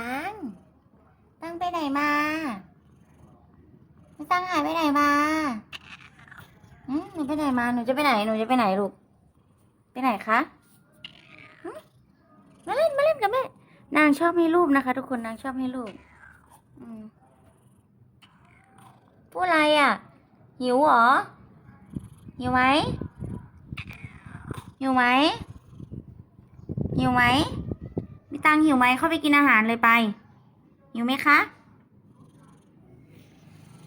ตัง ตังไปไหนมาตังหายไปไหนมาหนูไปไหนมา หนูจะไปไหน หนูจะไปไหนลูก ไปไหนคะมาเล่น มาเล่นกับแม่ นางชอบให้รูปนะคะ ทุกคน นางชอบให้รูปพูดอะไรอะ หิวเหรอ หิวไหมหิวไหมหิวไหม มีตังหิวไหมเข้าไปกินอาหารเลยไป หิวไหมคะ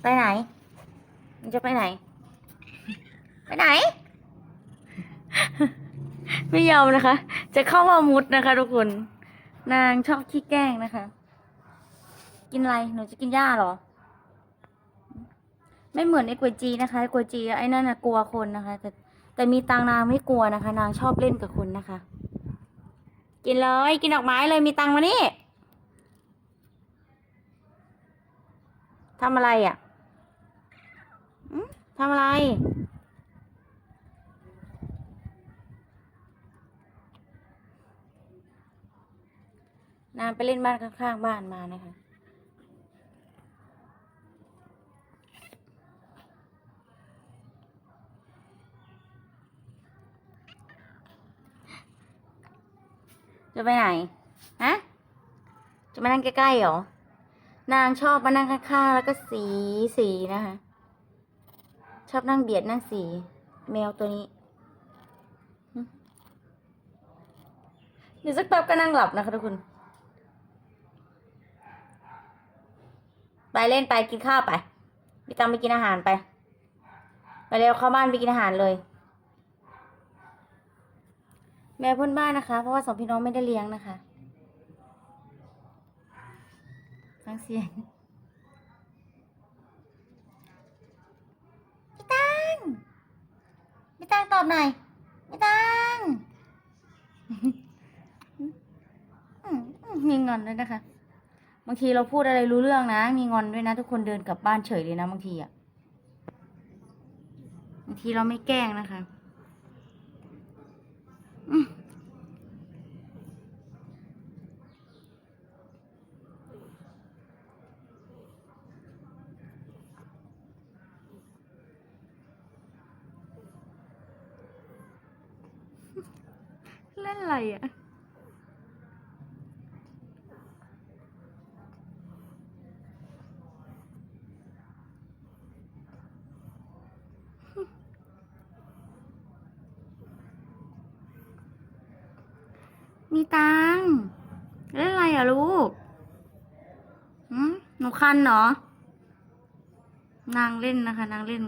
ไปไหน มันจะไปไหน ไปไหน ไม่ยอมนะคะ จะเข้ามามุดนะคะ ทุกคน นางชอบขี้แกล้งนะคะ กินอะไร หนูจะกินหญ้าเหรอ ไม่เหมือนไอ้กวยจีนะคะไอ้กวยจีไอ้นั่นน่ะกลัวคนนะคะ แต่แต่มีตังนางไม่กลัวนะคะ นางชอบเล่นกับคนนะคะ กินเลย กินดอกไม้เลยมีตังมานี่ทำอะไรอะทำอะไร นางไปเล่นบ้านข้างๆบ้านมานะคะ จะไปไหน ฮะ จะมานั่งใกล้ๆหรอ นางชอบมานั่งข้างๆ แล้วก็สีสีนะคะ ชอบนั่งเบียดนั่งสี แมวตัวนี้เดี๋ยวสักแป๊บก็นั่งหลับนะคะทุกคน ไปเล่นไปกินข้าวไป พี่ตังไปกินอาหารไป ไปเร็วเข้าบ้านไปกินอาหารเลย แม่เพื่อนบ้านนะคะ เพราะว่าสองพี่น้องไม่ได้เลี้ยงนะคะฟังเสียงพี่ตังพี่ตังตอบหน่อยพี่ตังมีงอนด้วยนะคะ บางทีเราพูดอะไรรู้เรื่องนะ มีงอนด้วยนะ ทุกคนเดินกลับบ้านเฉยเลยนะบางทีอะ บางทีเราไม่แกล้งนะคะ เล่นอะไรอะมีตังเล่นอะไรอะลูกหืมหนูคันเหรอ นางเล่นนะคะ นางเล่น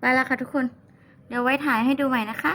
ไปแล้วค่ะทุกคน เดี๋ยวไว้ถ่ายให้ดูใหม่นะคะ